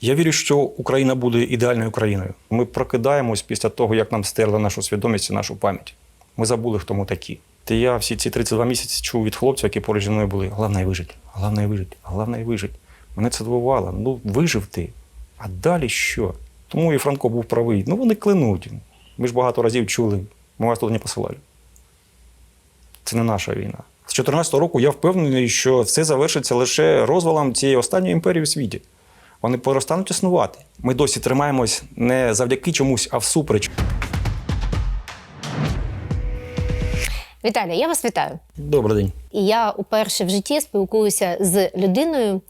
Я вірю, що Україна буде ідеальною країною. Ми прокидаємось після того, як нам стерли нашу свідомість і нашу пам'ять. Ми забули, хто ми такі. Та я всі ці 32 місяці чув від хлопців, які поруч зі мною були. Головне вижити, головне вижити, головне вижити. Мене це дивувало. Ну, вижив ти. А далі що? Тому і Франко був правий. Ну, вони клинуть. Ми ж багато разів чули, ми вас туди не посилали. Це не наша війна. З 2014 року я впевнений, що все завершиться лише розвалом цієї останньої імперії в світі. Вони перестануть існувати. Ми досі тримаємось не завдяки чомусь, а всупереч. Віталія, я вас вітаю. Добрий день. І я уперше в житті спілкуюся з людиною,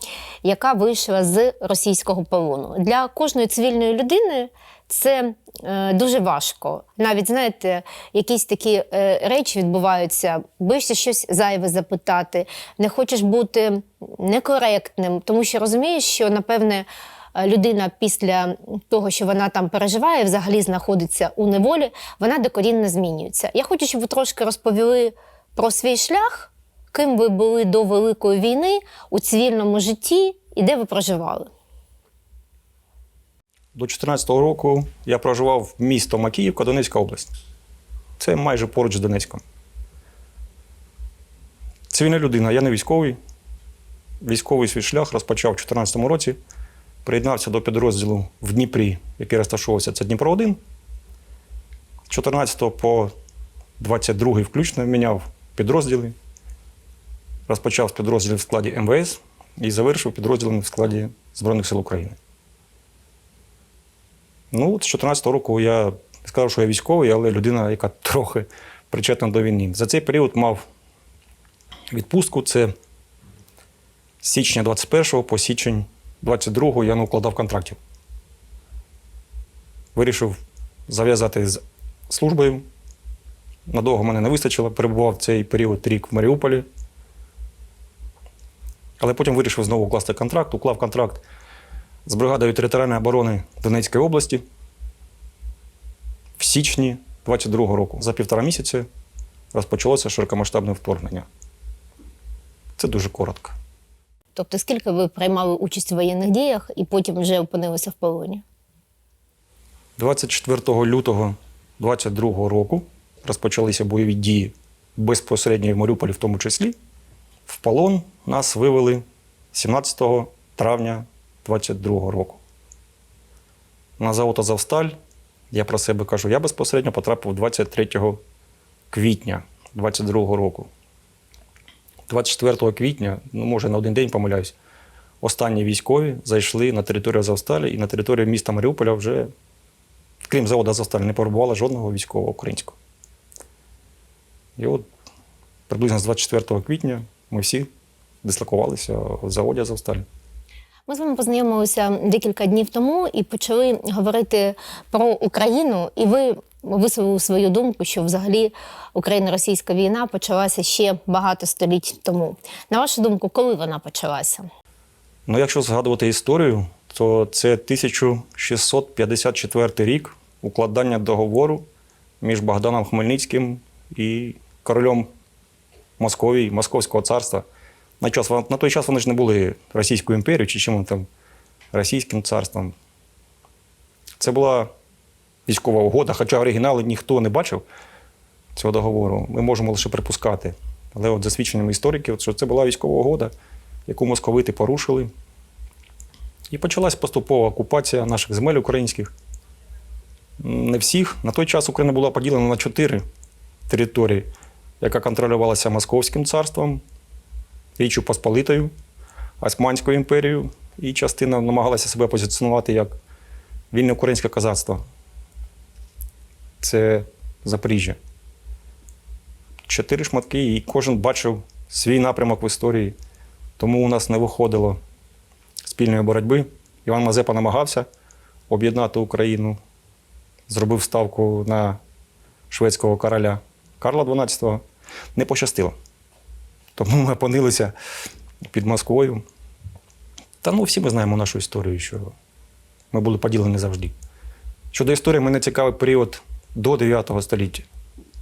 яка вийшла з російського полону. Для кожної цивільної людини це е, дуже важко. Навіть знаєте, якісь такі е, речі відбуваються, боїшся щось зайве запитати, не хочеш бути некоректним, тому що розумієш, що напевне. е, Людина після того, що вона там переживає, взагалі знаходиться у неволі, вона докорінно змінюється. Я хочу, щоб ви трошки розповіли про свій шлях, ким ви були до Великої війни у цивільному житті і де ви проживали. До 2014 року я проживав в місто Макіївка, Донецька область. Це майже поруч з Донецьком. Цивільна людина, я не військовий. Військовий свій шлях розпочав у 2014 році. Приєднався до підрозділу в Дніпрі, який розташовувався. Це Дніпро 1 З 14 по 22 включно міняв підрозділи. Розпочав підрозділів в складі МВС і завершив підрозділами в складі Збройних сил України. Ну, з 2014 року я сказав, що я військовий, але людина, яка трохи причетна до війни. За цей період мав відпустку. Це з січня 21 по січень 22 я не укладав контрактів. Вирішив зав'язати з службою. Надовго мене не вистачило, перебував цей період рік в Маріуполі. Але потім вирішив знову укласти контракт, уклав контракт з бригадою територіальної оборони Донецької області в січні 22-го року. За півтора місяці розпочалося широкомасштабне вторгнення. Це дуже коротко. Тобто, скільки ви приймали участь у воєнних діях і потім вже опинилися в полоні? 24 лютого 22 року розпочалися бойові дії безпосередньо в Маріуполі, в тому числі. В полон нас вивели 17 травня 22 року. На завод Азовсталь, я про себе кажу, я безпосередньо потрапив 23 квітня 22 року. 24 квітня, ну може на один день помиляюсь, останні військові зайшли на територію Азовсталі і на територію міста Маріуполя вже, крім заводу Азовсталь, не перебувало жодного військового українського. І от приблизно з 24 квітня ми всі дислокувалися в заводі Азовсталь. Ми з вами познайомилися декілька днів тому і почали говорити про Україну, і ви висловили свою думку, що взагалі Україно-російська війна почалася ще багато століть тому. На вашу думку, коли вона почалася? Ну, якщо згадувати історію, то це 1654 рік укладання договору між Богданом Хмельницьким і королем Московії, Московського царства. На, час, на той час вони ж не були Російською імперією чи чим там Російським царством. Це була військова угода, хоча оригінали ніхто не бачив цього договору. Ми можемо лише припускати. Але от за свідченнями істориків, що це була військова угода, яку московити порушили. І почалась поступова окупація наших земель українських. Не всіх. На той час Україна була поділена на чотири території, яка контролювалася Московським царством, Річчю Посполитою, Османською імперією, і частина намагалася себе позиціонувати як вільне українське козацтво. Це Запоріжжя. Чотири шматки, і кожен бачив свій напрямок в історії. Тому у нас не виходило спільної боротьби. Іван Мазепа намагався об'єднати Україну, зробив ставку на шведського короля Карла XII. Не пощастило. Тому ми опинилися під Москвою. Та ну всі ми знаємо нашу історію, що ми були поділені завжди. Щодо історії, мене цікавий період до 9 століття.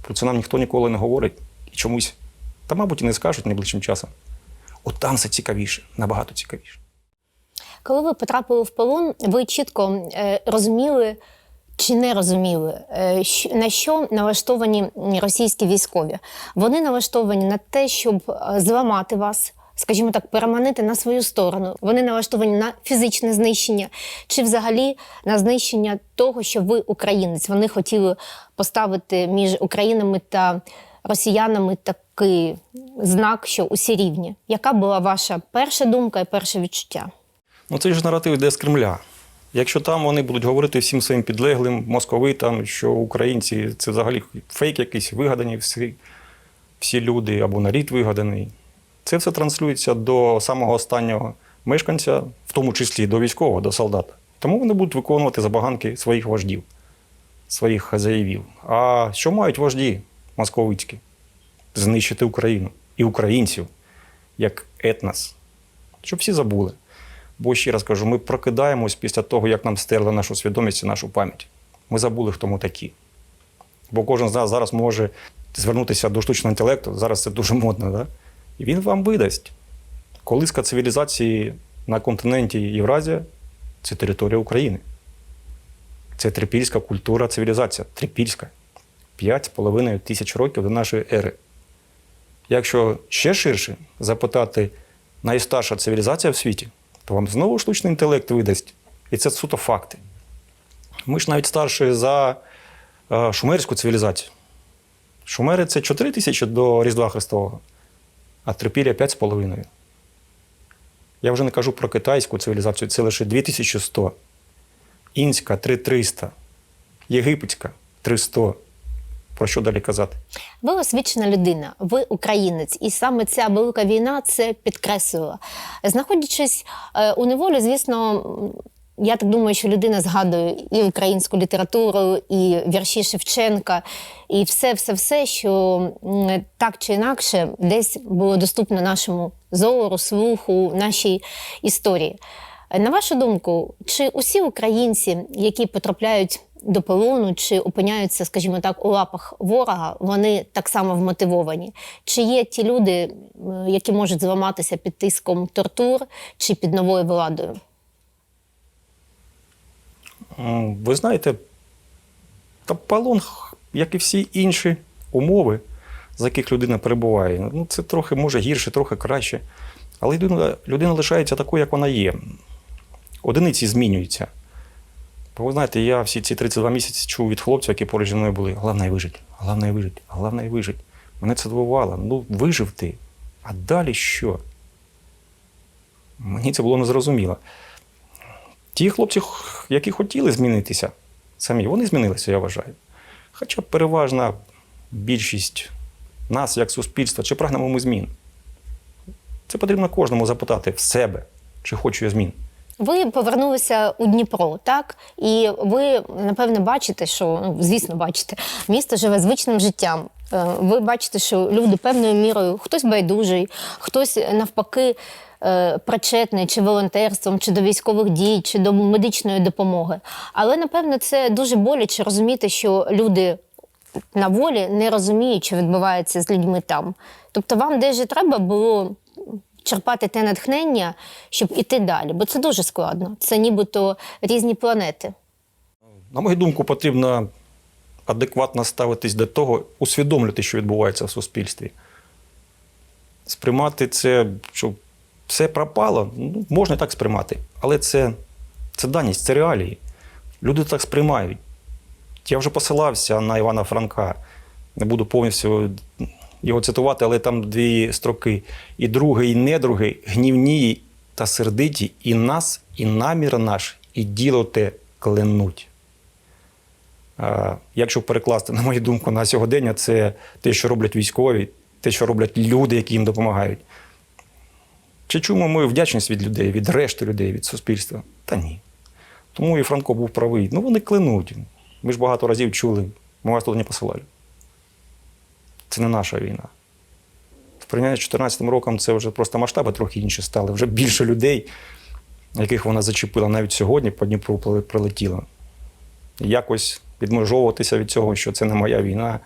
Про це нам ніхто ніколи не говорить і чомусь, та, мабуть, і не скажуть найближчим часом. От там це цікавіше, набагато цікавіше. Коли ви потрапили в полон, ви чітко е, розуміли чи не розуміли, е, на що налаштовані російські військові. Вони налаштовані на те, щоб е, зламати вас. Скажімо так, переманити на свою сторону. Вони налаштовані на фізичне знищення, чи взагалі на знищення того, що ви українець. Вони хотіли поставити між Українами та росіянами такий знак, що усі рівні. Яка була ваша перша думка і перше відчуття? Ну це ж наратив йде з Кремля. Якщо там вони будуть говорити всім своїм підлеглим, московитам, що українці це взагалі фейк якийсь, вигадані всі, всі люди або нарід вигаданий, це все транслюється до самого останнього мешканця, в тому числі до військового, до солдата. Тому вони будуть виконувати забаганки своїх вождів, своїх хазяївів. А що мають вожді московицькі? Знищити Україну і українців як етнос, щоб всі забули. Бо ще раз кажу, ми прокидаємось після того, як нам стерли нашу свідомість і нашу пам'ять. Ми забули, хто ми такі. Бо кожен з нас зараз може звернутися до штучного інтелекту, зараз це дуже модно, да? і він вам видасть. Колиска цивілізації на континенті Євразія це територія України. Це трипільська культура, цивілізація. Трипільська. П'ять з половиною тисяч років до нашої ери. Якщо ще ширше запитати найстарша цивілізація в світі, то вам знову штучний інтелект видасть. І це суто факти. Ми ж навіть старші за е, шумерську цивілізацію. Шумери це 4 тисячі до Різдва Христового, а трипілля 5,5. Я вже не кажу про китайську цивілізацію, це лише 2100. Інська 3300. Єгипетська 300. Про що далі казати? Ви освічена людина, ви українець, і саме ця велика війна це підкреслила. Знаходячись е, у неволі, звісно, я так думаю, що людина згадує і українську літературу, і вірші Шевченка, і все, все, все, що так чи інакше десь було доступно нашому зору, слуху, нашій історії. Е, На вашу думку, чи усі українці, які потрапляють до полону, чи опиняються, скажімо так, у лапах ворога, вони так само вмотивовані? Чи є ті люди, е, які можуть зламатися під тиском тортур чи під новою владою? Ви знаєте, та полон, як і всі інші умови, за яких людина перебуває, ну це трохи може гірше, трохи краще. Але людина, людина лишається такою, як вона є. Одиниці змінюються. Бо ви знаєте, я всі ці 32 місяці чув від хлопців, які поруч зі мною були. Головне вижити, головне вижити, головне вижити. Мене це дивувало. Ну, вижив ти. А далі що? Мені це було незрозуміло. Ті хлопці, які хотіли змінитися самі, вони змінилися, я вважаю. Хоча переважна більшість нас, як суспільства, чи прагнемо ми змін. Це потрібно кожному запитати в себе, чи хочу я змін. Ви повернулися у Дніпро, так? І ви, напевне, бачите, що, ну, звісно, бачите, місто живе звичним життям. Е, Ви бачите, що люди певною мірою, хтось байдужий, хтось навпаки е, причетний чи волонтерством, чи до військових дій, чи до медичної допомоги. Але, напевно, це дуже боляче розуміти, що люди на волі не розуміють, що відбувається з людьми там. Тобто вам десь же треба було черпати те натхнення, щоб іти далі, бо це дуже складно. Це нібито різні планети. На мою думку, потрібно адекватно ставитись до того, усвідомлювати, що відбувається в суспільстві. Сприймати це, що все пропало, ну, можна так сприймати, але це, це даність, це реалії. Люди так сприймають. Я вже посилався на Івана Франка. Не буду повністю його цитувати, але там дві строки. І другий, і недруги, гнівні та сердиті, і нас, і намір наш, і діло те кленуть. Якщо перекласти, на мою думку, на сьогодення, це те, що роблять військові, те, що роблять люди, які їм допомагають. Чи чуємо ми вдячність від людей, від решти людей, від суспільства? Та ні. Тому і Франко був правий. Ну, вони кленуть. Ми ж багато разів чули, ми вас туди не посилали. Це не наша війна. В порівнянні з 2014 роком це вже просто масштаби трохи інші стали. Вже більше людей, яких вона зачепила навіть сьогодні, по Дніпру прилетіло. Якось відмежовуватися від цього, що це не моя війна.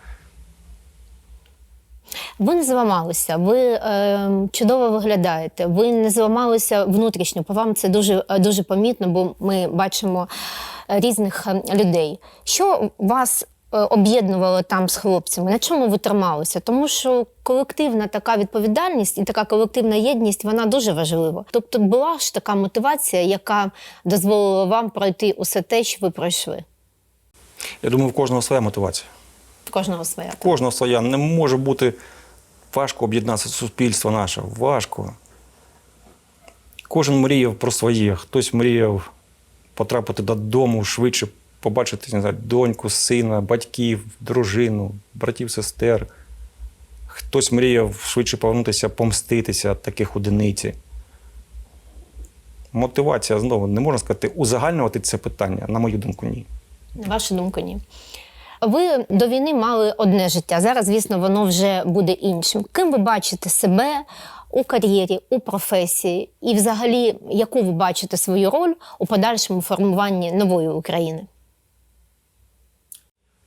Ви не зламалися, ви е, чудово виглядаєте, ви не зламалися внутрішньо. По вам це дуже, е, дуже помітно, бо ми бачимо е, різних е, людей. Що вас об'єднувало там з хлопцями? На чому ви трималися? Тому що колективна така відповідальність і така колективна єдність вона дуже важлива. Тобто була ж така мотивація, яка дозволила вам пройти усе те, що ви пройшли. Я думаю, в кожного своя мотивація. В кожного своя. В кожного своя. Не може бути важко об'єднатися суспільство наше. Важко. Кожен мріяв про своє. Хтось мріяв потрапити додому швидше, побачити не знаю, доньку, сина, батьків, дружину, братів, сестер. Хтось мріяв швидше повернутися, помститися таких одиниці. Мотивація знову не можна сказати, узагальнювати це питання, на мою думку, ні. На вашу думку, ні. Ви до війни мали одне життя. Зараз, звісно, воно вже буде іншим. Ким ви бачите себе у кар'єрі, у професії, і взагалі, яку ви бачите свою роль у подальшому формуванні нової України?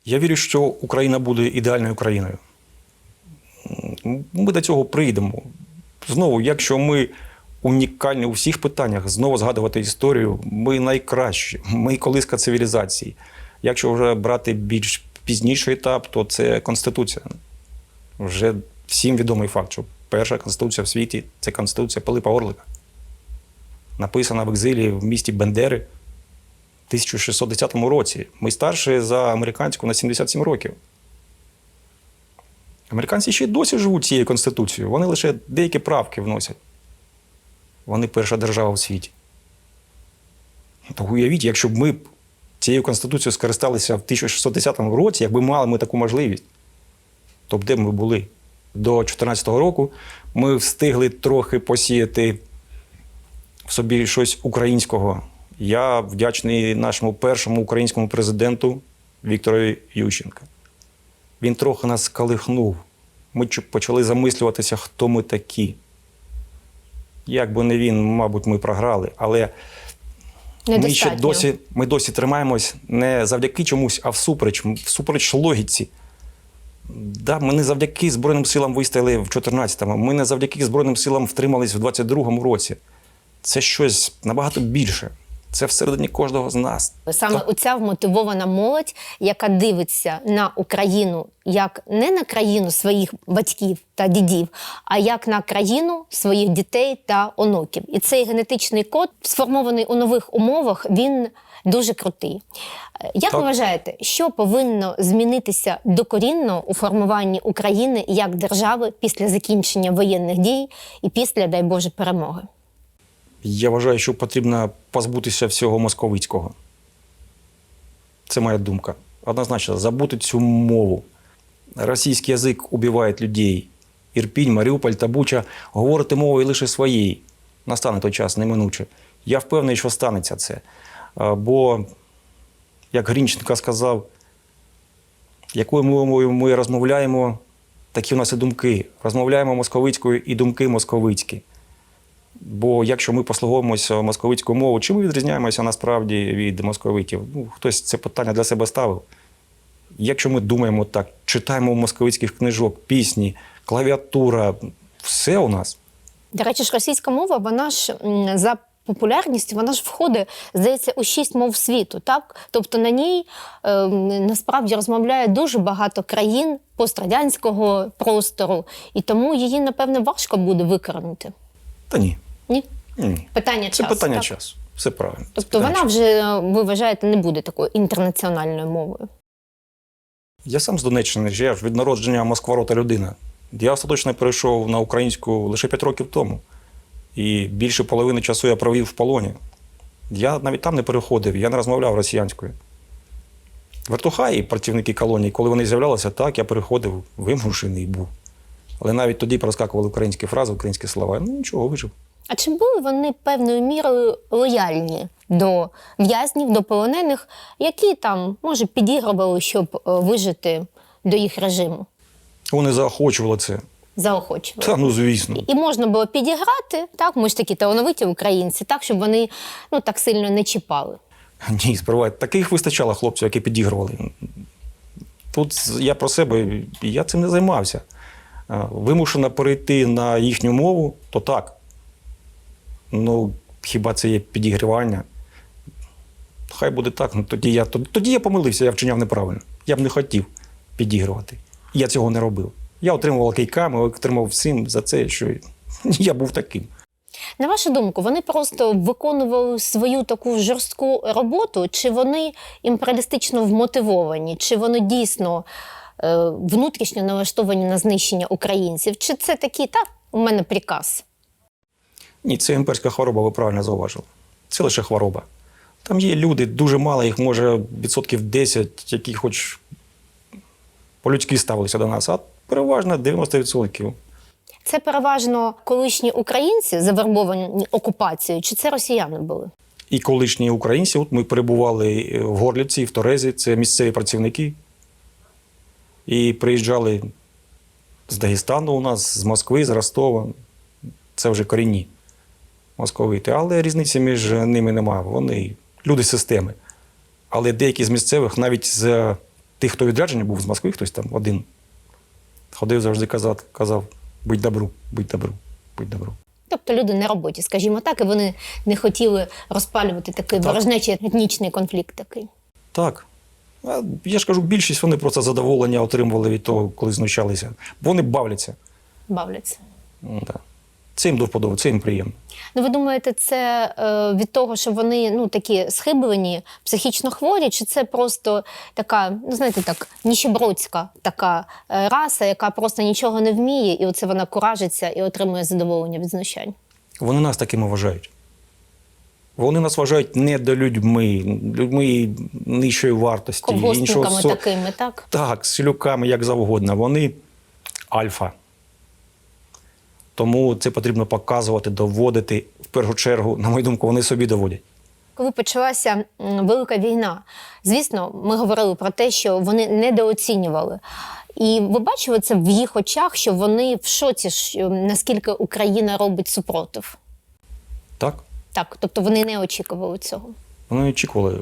Я вірю, що Україна буде ідеальною країною. Ми до цього прийдемо. Знову, якщо ми унікальні у всіх питаннях, знову згадувати історію, ми найкращі, ми колиска цивілізації. Якщо вже брати більш пізніший етап, то це Конституція. Вже всім відомий факт, що перша конституція в світі це Конституція Пилипа Орлика. Написана в екзилі в місті Бендери 1610 році. Ми старші за американську на 77 років. Американці ще й досі живуть цією конституцією. Вони лише деякі правки вносять. Вони перша держава в світі. То уявіть, якщо б ми цією конституцією скористалися в 1610 році, якби мали ми таку можливість, то б де ми були? До 2014 року ми встигли трохи посіяти в собі щось українського. Я вдячний нашому першому українському президенту Віктору Ющенка. Він трохи нас скалихнув. Ми почали замислюватися, хто ми такі. Як би не він, мабуть, ми програли. Але ми ще досі, ми досі тримаємось не завдяки чомусь, а всупереч, всупереч логіці. Да, ми не завдяки Збройним силам вистояли в 14-му, ми не завдяки Збройним силам втримались в 22-му році. Це щось набагато більше. Це всередині кожного з нас. Саме оця вмотивована молодь, яка дивиться на Україну як не на країну своїх батьків та дідів, а як на країну своїх дітей та онуків. І цей генетичний код, сформований у нових умовах, він дуже крутий. Як ви вважаєте, що повинно змінитися докорінно у формуванні України як держави після закінчення воєнних дій і після, дай Боже, перемоги? Я вважаю, що потрібно позбутися всього московицького. Це моя думка. Однозначно, забути цю мову. Російський язик убиває людей. Ірпінь, Маріуполь та Буча говорити мовою лише своєю. Настане той час неминуче. Я впевнений, що станеться це. Бо, як Грінченко сказав, якою мовою ми розмовляємо, такі у нас і думки. Розмовляємо московицькою і думки московицькі. Бо якщо ми послуговуємося московицькою мовою, чи ми відрізняємося насправді від московитів? Ну, хтось це питання для себе ставив. Якщо ми думаємо так, читаємо московицьких книжок, пісні, клавіатура, все у нас. До речі, ж російська мова, вона ж за популярністю, вона ж входить, здається, у шість мов світу. Так? Тобто на ній е, насправді розмовляє дуже багато країн пострадянського простору, і тому її, напевне, важко буде викоренити. Та ні. Ні? ні. Питання Це часу. питання так? часу. Все правильно. Тобто вона часу. вже, ви вважаєте, не буде такою інтернаціональною мовою. Я сам з Донеччини, я ж від народження Москва-рота людина. Я остаточно перейшов на українську лише 5 років тому. І більше половини часу я провів в полоні. Я навіть там не переходив, я не розмовляв росіянською. Вертухаї, працівники колонії, коли вони з'являлися, так, я переходив вимушений був. Але навіть тоді проскакували українські фрази, українські слова. Ну нічого, вижив. А чи були вони певною мірою лояльні до в'язнів, до полонених, які там, може, підігрували, щоб е, вижити до їх режиму? Вони заохочували це. Заохочували. Та ну звісно. І можна було підіграти, так, ми ж такі талановиті українці, так, щоб вони ну, так сильно не чіпали. Ні, сперва таких вистачало хлопців, які підігрували. Тут я про себе, я цим не займався. вимушена перейти на їхню мову, то так. Ну, хіба це є підігрівання? Хай буде так. Ну, тоді, я, тоді, я помилився, я вчиняв неправильно. Я б не хотів підігрувати. Я цього не робив. Я отримував кийками, отримав всім за це, що я був таким. На вашу думку, вони просто виконували свою таку жорстку роботу, чи вони імперіалістично вмотивовані, чи вони дійсно е, внутрішньо налаштовані на знищення українців? Чи це такі, та у мене приказ? Ні, це імперська хвороба, ви правильно зауважили. Це лише хвороба. Там є люди, дуже мало, їх може відсотків 10, які хоч по-людськи ставилися до нас, а переважно 90%. Це переважно колишні українці, завербовані окупацією, чи це росіяни були? І колишні українці, от ми перебували в Горлівці, в Торезі, це місцеві працівники. І приїжджали з Дагестану у нас, з Москви, з Ростова. Це вже корінні московити. Але різниці між ними немає. Вони люди системи. Але деякі з місцевих, навіть з тих, хто відряджений був з Москви, хтось там один, ходив завжди казав, казав будь добру, будь добру, будь добру. Тобто люди на роботі, скажімо так, і вони не хотіли розпалювати такий Так. ворожнечий етнічний конфлікт такий. Так. Я ж кажу, більшість вони просто задоволення отримували від того, коли знущалися. Бо вони бавляться. Бавляться. Ну, да. Це їм до вподоби, це їм приємно. Ну, ви думаєте, це е, від того, що вони ну такі схиблені, психічно хворі, чи це просто така, ну знаєте, так, ніщебродська така е, раса, яка просто нічого не вміє, і оце вона куражиться і отримує задоволення від знущань? Вони нас такими вважають. Вони нас вважають недолюдьми, людьми нижчої вартості. Со- такими, так? Так, з люками, як завгодно. Вони альфа. Тому це потрібно показувати, доводити. В першу чергу, на мою думку, вони собі доводять. Коли почалася велика війна, звісно, ми говорили про те, що вони недооцінювали. І ви бачили це в їх очах, що вони в шоці, що, наскільки Україна робить супротив. Так? Так, тобто вони не очікували цього. Вони очікували.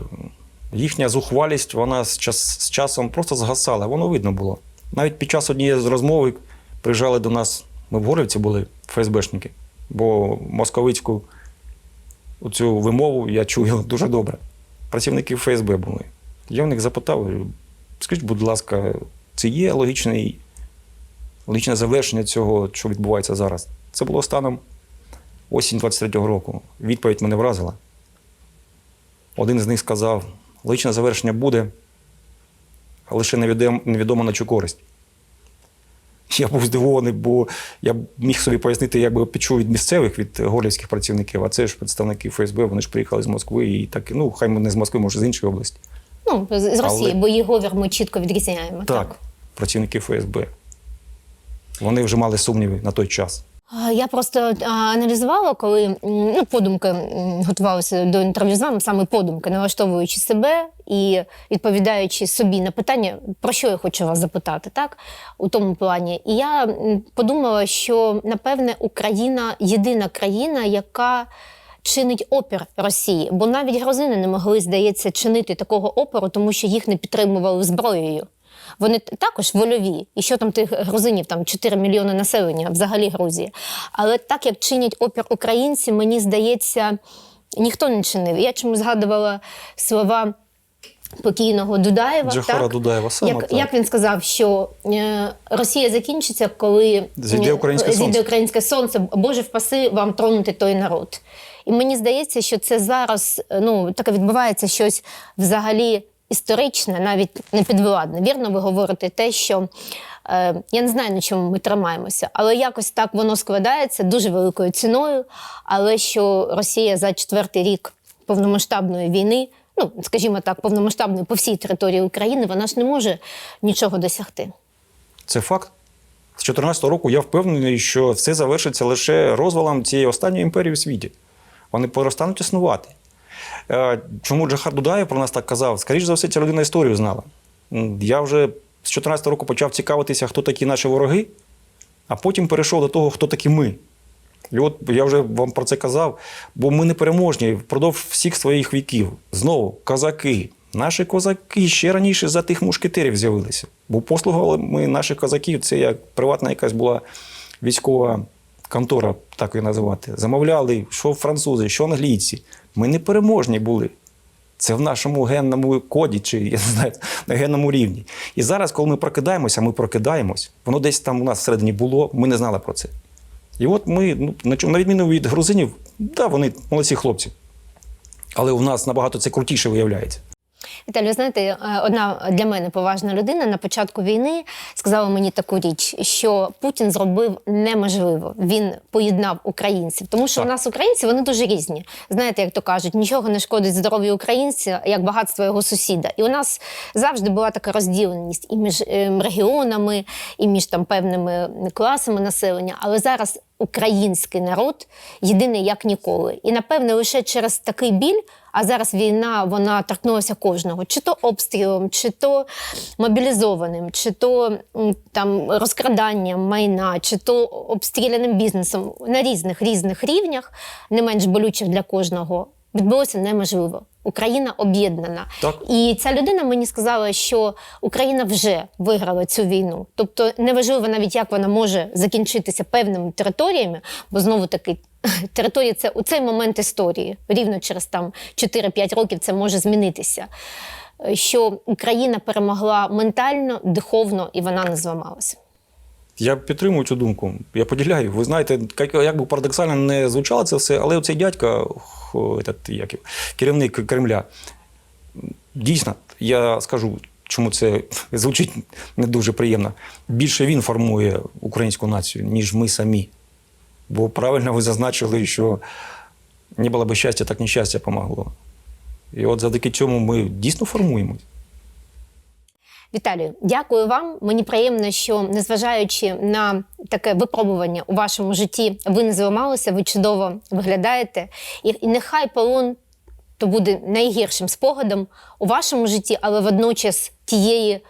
Їхня зухвалість, вона з, час, з часом просто згасала, воно видно було. Навіть під час однієї з розмови приїжджали до нас, ми в Горлівці були ФСБшники, бо московицьку цю вимову я чую дуже добре. Працівники ФСБ були. Я в них запитав, скажіть, будь ласка, це є логічний, логічне завершення цього, що відбувається зараз? Це було станом осінь 23-го року. Відповідь мене вразила. Один з них сказав: логічне завершення буде, лише невідом, невідомо на чу користь. Я був здивований, бо я міг собі пояснити, як би почув від місцевих, від горлівських працівників, а це ж представники ФСБ, вони ж приїхали з Москви і так, ну, хай не з Москви, може, з іншої області. Ну, з, Росії, Але- бо її говір ми чітко відрізняємо. Так, працівники ФСБ. Вони вже мали сумніви на той час. Я просто аналізувала, коли ну, подумки готувалася до інтерв'ю з вами, саме подумки, налаштовуючи себе і відповідаючи собі на питання, про що я хочу вас запитати, так у тому плані. І я подумала, що напевне Україна єдина країна, яка чинить опір Росії, бо навіть грузини не могли, здається, чинити такого опору, тому що їх не підтримували зброєю. Вони також вольові. І що там тих грузинів, там 4 мільйони населення, взагалі Грузії. Але так як чинять опір українці, мені здається, ніхто не чинив. Я чомусь згадувала слова покійного Дудаєва. Джохара так? Дудаєва саме як, так. як він сказав, що е, Росія закінчиться, коли Зійде е, українське зійде сонце. українське сонце, Боже впаси вам тронути той народ. І мені здається, що це зараз е, ну, таке відбувається щось взагалі історичне, навіть не підвладне. Вірно, ви говорите те, що е, я не знаю, на чому ми тримаємося, але якось так воно складається дуже великою ціною. Але що Росія за четвертий рік повномасштабної війни, ну скажімо так, повномасштабної по всій території України, вона ж не може нічого досягти. Це факт. З 2014 року я впевнений, що все завершиться лише розвалом цієї останньої імперії у світі. Вони перестануть існувати. Е, Чому Джахар Дудаєв про нас так казав? Скоріше за все, ця людина історію знала. Я вже з 2014 року почав цікавитися, хто такі наші вороги, а потім перейшов до того, хто такі ми. І от я вже вам про це казав, бо ми не переможні впродовж всіх своїх віків. Знову, козаки. Наші козаки ще раніше за тих мушкетерів з'явилися. Бо послугували ми наших козаків, це як приватна якась була військова контора, так її називати. Замовляли, що французи, що англійці. Ми не переможні були. Це в нашому генному коді, чи я не знаю, на генному рівні. І зараз, коли ми прокидаємося, ми прокидаємось. Воно десь там у нас всередині було, ми не знали про це. І от ми, ну, на відміну від грузинів, да, вони молодці хлопці. Але у нас набагато це крутіше виявляється. Віталій, ви знаєте, е, одна для мене поважна людина на початку війни сказала мені таку річ, що Путін зробив неможливо. Він поєднав українців, тому що Так. у нас українці вони дуже різні. Знаєте, як то кажуть, нічого не шкодить здоров'ю українця, як багатство його сусіда. І у нас завжди була така розділеність і між ем, регіонами, і між там певними класами населення. Але зараз український народ єдиний як ніколи. І напевне лише через такий біль. А зараз війна вона торкнулася кожного, чи то обстрілом, чи то мобілізованим, чи то там розкраданням майна, чи то обстріляним бізнесом на різних різних рівнях, не менш болючих для кожного. Відбулося неможливо. Україна об'єднана. Так. І ця людина мені сказала, що Україна вже виграла цю війну. Тобто неважливо навіть, як вона може закінчитися певними територіями, бо знову таки територія це у цей момент історії. Рівно через там 4-5 років це може змінитися. Е, Що Україна перемогла ментально, духовно і вона не зламалася. Я підтримую цю думку. Я поділяю. Ви знаєте, як, би парадоксально не звучало це все, але оцей дядька, як, керівник Кремля, дійсно, я скажу, чому це звучить не дуже приємно. Більше він формує українську націю, ніж ми самі. Бо правильно ви зазначили, що не було б щастя, так нещастя помогло. І от завдяки цьому ми дійсно формуємось. Віталію, дякую вам. Мені приємно, що незважаючи на таке випробування у вашому житті, ви не зламалися, ви чудово виглядаєте. І, і нехай полон то буде найгіршим спогадом у вашому житті, але водночас тієї.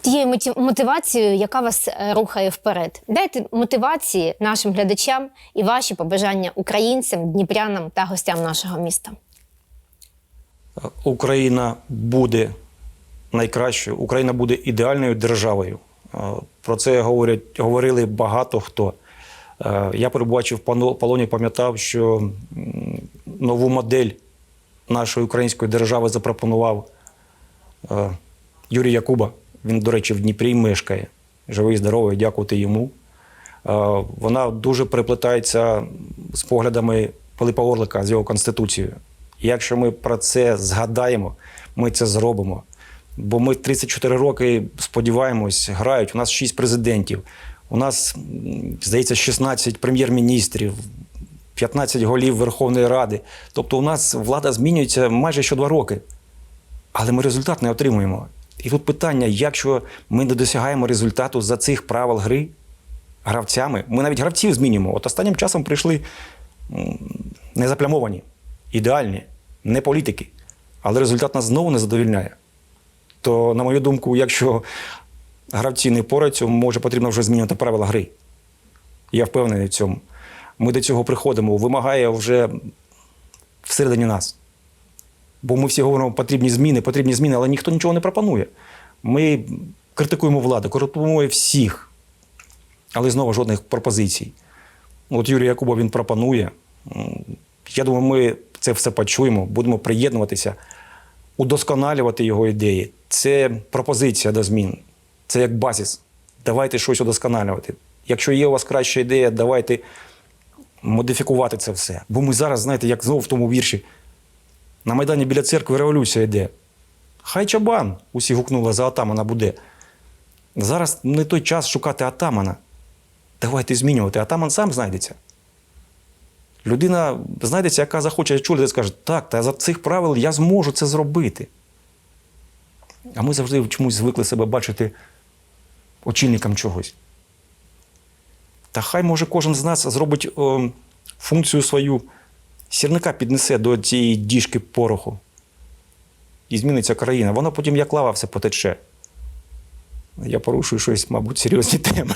Тією мотивацією, яка вас е, рухає вперед, дайте мотивації нашим глядачам і ваші побажання українцям, дніпрянам та гостям нашого міста. Україна буде найкращою, Україна буде ідеальною державою. Е, Про це говорять, говорили багато хто. Е, Я перебувачи в полоні, пам'ятав, що нову модель нашої української держави запропонував е, Юрій Якуба. Він, до речі, в Дніпрі мешкає. Живий, здоровий, дякувати йому. Вона дуже переплетається з поглядами Пилипа Орлика з його конституцією. Якщо ми про це згадаємо, ми це зробимо. Бо ми 34 роки сподіваємось, грають. У нас 6 президентів, у нас, здається, 16 прем'єр-міністрів, 15 голів Верховної Ради. Тобто, у нас влада змінюється майже що два роки. Але ми результат не отримуємо. І тут питання: якщо ми не досягаємо результату за цих правил гри гравцями, ми навіть гравців змінюємо. От останнім часом прийшли незаплямовані, ідеальні, не політики. Але результат нас знову не задовільняє. То, на мою думку, якщо гравці не пораються, може потрібно вже змінювати правила гри. Я впевнений в цьому. Ми до цього приходимо, вимагає вже всередині нас. Бо ми всі говоримо, потрібні зміни, потрібні зміни, але ніхто нічого не пропонує. Ми критикуємо владу, критикуємо всіх, але знову жодних пропозицій. От Юрій Якубов він пропонує. Я думаю, ми це все почуємо, будемо приєднуватися, удосконалювати його ідеї. Це пропозиція до змін, це як базіс. Давайте щось удосконалювати. Якщо є у вас краща ідея, давайте модифікувати це все. Бо ми зараз, знаєте, як знову в тому вірші, на Майдані біля церкви революція йде. Хай чабан, усі гукнули за атамана буде. Зараз не той час шукати атамана. Давайте змінювати. Атаман сам знайдеться. Людина знайдеться, яка захоче чути і скаже, так, та за цих правил я зможу це зробити. А ми завжди чомусь звикли себе бачити очільником чогось. Та хай може кожен з нас зробить о, функцію свою сірника піднесе до цієї діжки пороху. І зміниться країна. Воно потім як лава все потече. Я порушую щось, мабуть, серйозні теми.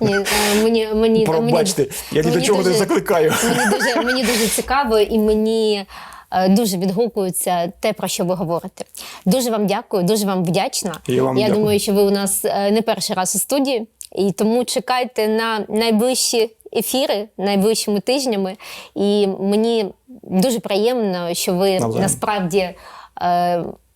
Ні, е, мені, мені, Пробачте, мені, я ні до чого не закликаю. Мені дуже, мені дуже цікаво, і мені е, дуже відгукується те, про що ви говорите. Дуже вам дякую, дуже вам вдячна. І вам Я дякую. думаю, що ви у нас е, не перший раз у студії, і тому чекайте на найближчі ефіри найближчими тижнями. І мені дуже приємно, що ви Навзаєм. насправді.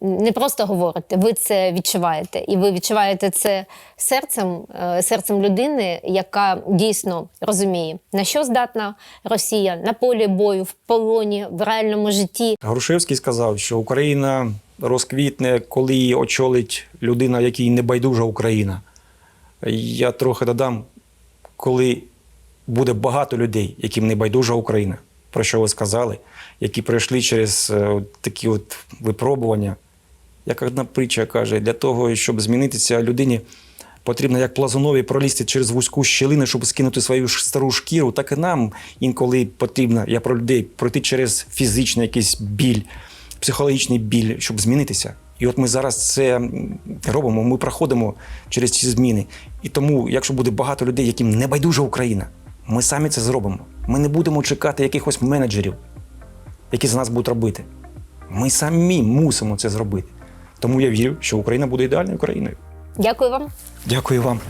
Не просто говорите, ви це відчуваєте, і ви відчуваєте це серцем, е, серцем людини, яка дійсно розуміє, на що здатна Росія на полі бою, в полоні, в реальному житті. Грушевський сказав, що Україна розквітне, коли її очолить людина, якій не байдужа Україна. Я трохи додам, коли буде багато людей, яким не байдужа Україна, про що ви сказали, які пройшли через е, такі от випробування. Як одна притча каже, для того, щоб змінитися людині, потрібно як плазунові пролізти через вузьку щілину, щоб скинути свою стару шкіру, так і нам інколи потрібно, я про людей, пройти через фізичний якийсь біль, психологічний біль, щоб змінитися. І от ми зараз це робимо, ми проходимо через ці зміни. І тому, якщо буде багато людей, яким не байдужа Україна, ми самі це зробимо. Ми не будемо чекати якихось менеджерів, які за нас будуть робити. Ми самі мусимо це зробити. Тому я вірю, що Україна буде ідеальною країною. Дякую вам. Дякую вам.